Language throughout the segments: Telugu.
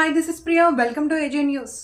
Hi this is Priya welcome to AJ news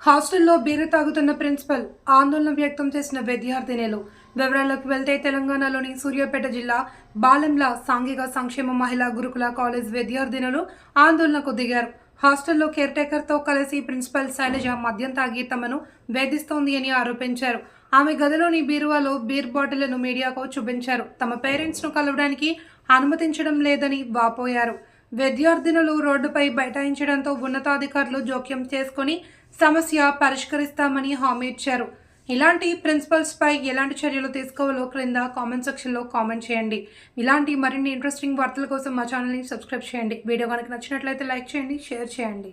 హాస్టల్లో బీరు తాగుతున్న ప్రిన్సిపల్ ఆందోళన వ్యక్తం చేసిన విద్యార్థినిలు వివరాల్లోకి వెళ్తే తెలంగాణలోని సూర్యాపేట జిల్లా బాలెంల సాంఘిక సంక్షేమ మహిళా గురుకుల కాలేజ్ విద్యార్థినులు ఆందోళనకు దిగారు. హాస్టల్లో కేర్ టేకర్తో కలిసి ప్రిన్సిపల్ శైలజ మద్యం తాగి తమను వేధిస్తోంది అని ఆరోపించారు. ఆమె గదిలోని బీరువాలో బీర్ బాటిళ్ళను మీడియాకు చూపించారు. తమ పేరెంట్స్ను కలవడానికి అనుమతించడం లేదని వాపోయారు. విద్యార్థినులు రోడ్డుపై బైఠాయించడంతో ఉన్నతాధికారులు జోక్యం చేసుకుని సమస్య పరిష్కరిస్తామని హామీ ఇచ్చారు. ఇలాంటి ప్రిన్సిపల్స్పై ఎలాంటి చర్యలు తీసుకోవాలో క్రింద కామెంట్ సెక్షన్లో కామెంట్ చేయండి. ఇలాంటి మరిన్ని ఇంట్రెస్టింగ్ వార్తల కోసం మా ఛానల్ని సబ్స్క్రైబ్ చేయండి. వీడియో కనుక నచ్చినట్లయితే లైక్ చేయండి షేర్ చేయండి.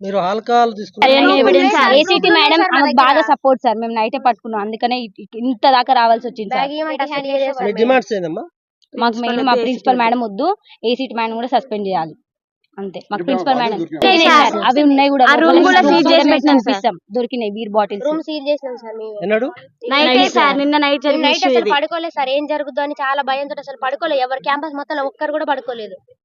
మీరు ఆల్కహాల్ ఏసీటీ మేడం బాగా సపోర్ట్ సార్ మేము నైటే పట్టుకున్నాం. అందుకనే ఇంత దాకా రావాల్సి వచ్చింది సార్ మీ డిమాండ్స్ ఏందమ్మా? మాకు మెయిన్ మా ప్రిన్సిపల్ మేడం వద్దు. ఏసీటీ మేడం కూడా సస్పెండ్ చేయాలి. అంతే. మాకు ప్రిన్సిపల్ మేడం సార్ అవి ఉన్నాయి కూడా. room కూడా seal చేసి పెట్టినాం. దొరికినాయి బీర్ బాటిల్స్ రూమ్ సీల్ చేసినాం సార్ మేము. ఎన్నాడు? నైట్ సార్ నిన్న నైట్ నైట్ అసలు. పడుకోలేదు సార్ ఏం జరుగుద్దో అని చాలా భయంతో అసలు పడుకోలేదు. ఎవరు క్యాంపస్ మొత్తం ఒక్కరు కూడా పడుకోలేదు.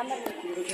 他们。